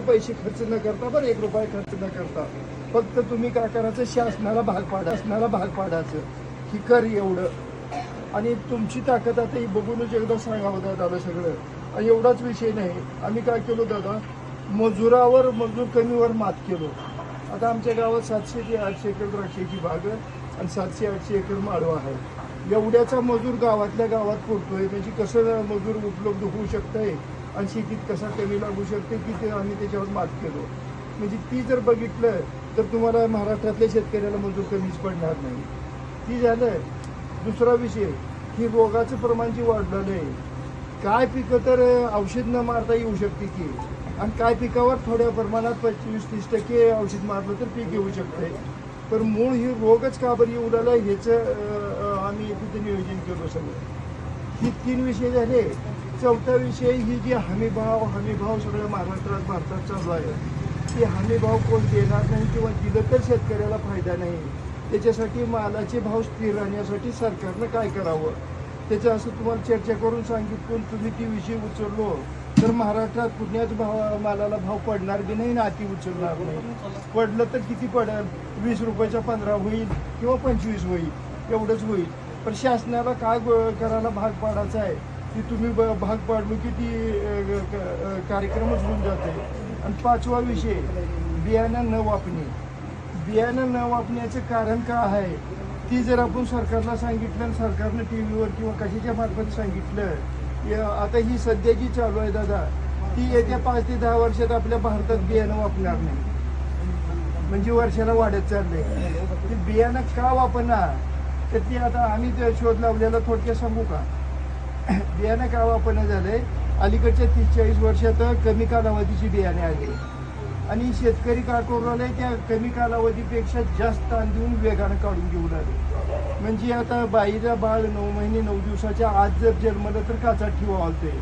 पैसे खर्च न करता बरं एक रुपये खर्च न करता. फक्त तुम्ही काय करायचं शासनाला भाग पाडा शासनाला भाग पाडायचं की कर एवढं. आणि तुमची ताकद आता ही बघूनच एकदा सांगावं हो दादा सगळं. आणि एवढाच विषय नाही. आम्ही काय केलो दादा मजुरावर मजूर कमीवर मात केलो. आता आमच्या गावात सातशे ते आठशे एकर द्राक्षाची बाग आहे आणि सातशे आठशे एकर माळवा आहे. एवढ्याचा मजूर गावातल्या गावात पुरतोय म्हणजे कसं मजूर उपलब्ध होऊ शकतंय आणि शेतीत कसा कमी लागू शकते की ते आम्ही त्याच्यावर मात केलो. म्हणजे ती जर बघितलं तर तुम्हाला महाराष्ट्रातल्या शेतकऱ्याला मजूर कमीच पडणार नाही. ती झालं. दुसरा विषय की रोगाचं प्रमाण जे वाढलेलं आहे काय पिकं तर औषध न मारता येऊ शकते की? आणि काय पिकावर थोड्या प्रमाणात पंचवीस तीस टक्के औषध मारलं तर पीक येऊ शकते पण मूळ ही रोगच का बरं येऊ लागला ह्याचं अं, नियोजन केलं सगळं. ही तीन विषय झाले. चौथा विषय ही जी हमीभाव हमीभाव सगळ्या महाराष्ट्रात भारतात चालू आहे. ती हमीभाव कोण देणार नाही किंवा दिलं तर शेतकऱ्याला फायदा नाही. त्याच्यासाठी मालाचे भाव स्थिर राहण्यासाठी सरकारनं काय करावं? त्याचं असं तुम्हाला चर्चा करून सांगितलं. तुम्ही ती विषय उचललो तर महाराष्ट्रात कुठल्याच भाव मालाला भाव पडणार बी नाही ना अति उचलणार नाही. पडलं तर किती पडेल? वीस रुपयाचा पंधरा होईल किंवा पंचवीस होईल. एवढंच होईल. प्रशासनाला काय करायला भाग पाडायचा आहे? की तुम्ही ब- भाग पाडलो की ती क- कार्यक्रमच होऊन जाते. आणि पाचवा विषय बियाणं न वापणे. बियाणं न वापण्याचं कारण काय आहे? ती जर आपण सरकारला सांगितलं आणि सरकारनं टी व्हीवर किंवा कशाच्या मार्फत सांगितलं आता ही सध्या जी चालू आहे दादा ती येत्या पाच ते दहा वर्षात आपल्या भारतात बियाणं वापरणार नाही. म्हणजे वर्षाला वाढत चाललंय. ते बियाणं का वापरणार? तर ती आता आम्ही ते शोध लावलेला थोडक्यात सांगू का? बियाणं का वापरणं झालंय? अलीकडच्या तीस चाळीस वर्षात कमी कालावधीची बियाणे आली. आणि शेतकरी काय करू राहिले? त्या कमी कालावधीपेक्षा जास्त ताण देऊन वेगानं काढून घेऊन आले म्हणजे आता बाईला बाळ नऊ महिने नऊ दिवसाच्या आज जर जन्मलं तर काचा ठेवा ते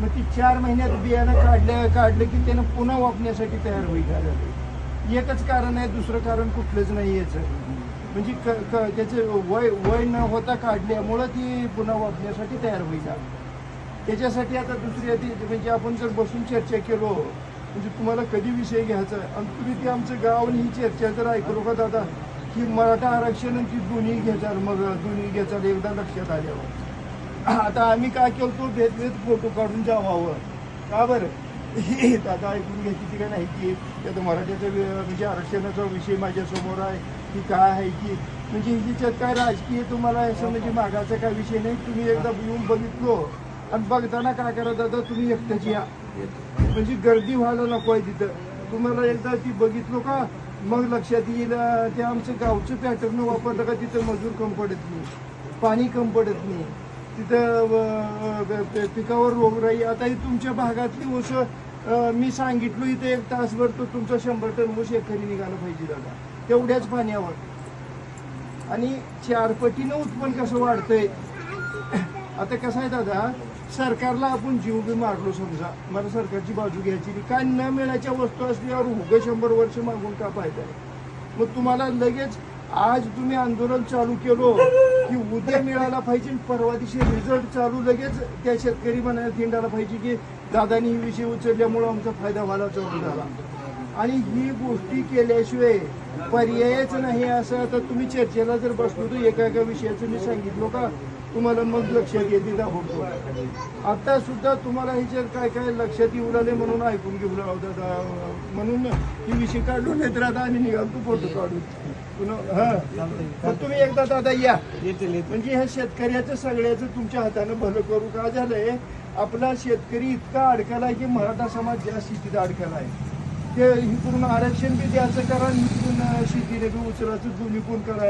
मग ती चार महिन्यात बियाणं काढलं काढलं की त्यानं पुन्हा वापण्यासाठी तयार होईल झालं एकच कारण आहे दुसरं कारण कुठलंच नाही याचं. म्हणजे क क त्याचं वय वय न होता काढल्यामुळं ती पुन्हा वापरण्यासाठी तयार होईल त्याच्यासाठी आता दुसरी आधी म्हणजे आपण जर बसून चर्चा केलो म्हणजे तुम्हाला कधी विषय घ्यायचा? आणि तुम्ही ते आमचं गाव आणि ही चर्चा जर ऐकलो का दादा. की मराठा आरक्षण आणि ती दोन्ही घेचाल मग दोन्ही घेचाल एकदा लक्षात आल्यावर. आता आम्ही काय केलं भेदभेद फोटो काढून जावावं. का बरं? दादा ऐकून घ्यायची ती काय नाही की त्यात मराठ्याचा म्हणजे आरक्षणाचा विषय माझ्यासमोर आहे की काय आहे की म्हणजे ह्याच्यात काय राजकीय तुम्हाला असं म्हणजे मागाचा काय विषय नाही. तुम्ही एकदा येऊन बघितलो आणि बघताना काय करा दादा तुम्ही एकट्याची या. म्हणजे गर्दी व्हायला नको आहे तिथं. तुम्हाला एकदा ती बघितलो का मग लक्षात येईल ते आमचं गावचं पॅटर्न वापरलं का तिथं मजूर कम पडत नाही. पाणी कम पडत नाही. तिथं पिकावर रोगराई आता ही तुमच्या भागातली ऊस मी सांगितलो इथे एक तासभर तो तुमचा शंभर टन ऊस एकरी निघाला पाहिजे दादा. तेवढ्याच पाण्यावर. आणि चार पटीनं उत्पन्न कसं वाढतंय? आता कसं आहे दादा सरकारला आपण जीव बी मारलो समजा. मला सरकारची बाजू घ्यायची काय न मिळायच्या वस्तू असल्यावर उगं शंभर वर्ष मागून का फायदा आहे मग तुम्हाला लगेच आज तुम्ही आंदोलन चालू केलो की उद्या मिळायला पाहिजे परवा दिवशी रिझल्ट चालू लगेच त्या शेतकरी म्हणायला थिंडायला पाहिजे की दादानी ही विषय उचलल्यामुळं आमचा फायदा व्हायला चालू झाला. आणि ही गोष्टी केल्याशिवाय पर्यायच नाही असं आता तुम्ही चर्चेला जर बसलो तर एका एका विषयाचं मी सांगितलो का तुम्हाला मग लक्षात येते दाखवतो हो? आता सुद्धा तुम्हाला ह्याच्यात काय काय लक्षात येऊ लागले म्हणून ऐकून घेऊ लागलो दादा. म्हणून ही विषय काढलो नाही तर आता आम्ही निघालतो फोटो काढून. हा. तुम्ही एकदा दादा या. म्हणजे ह्या शेतकऱ्याचं सगळ्याचं तुमच्या हातानं भलं करू का? झालंय आपला शेतकरी इतका अडकलाय की मराठा समाज ज्या स्थितीत अडकलाय ते इकडून आरक्षण बी द्यायचं करा इकडून शेतीने बी उचलायचं. दोन्ही कोण करा?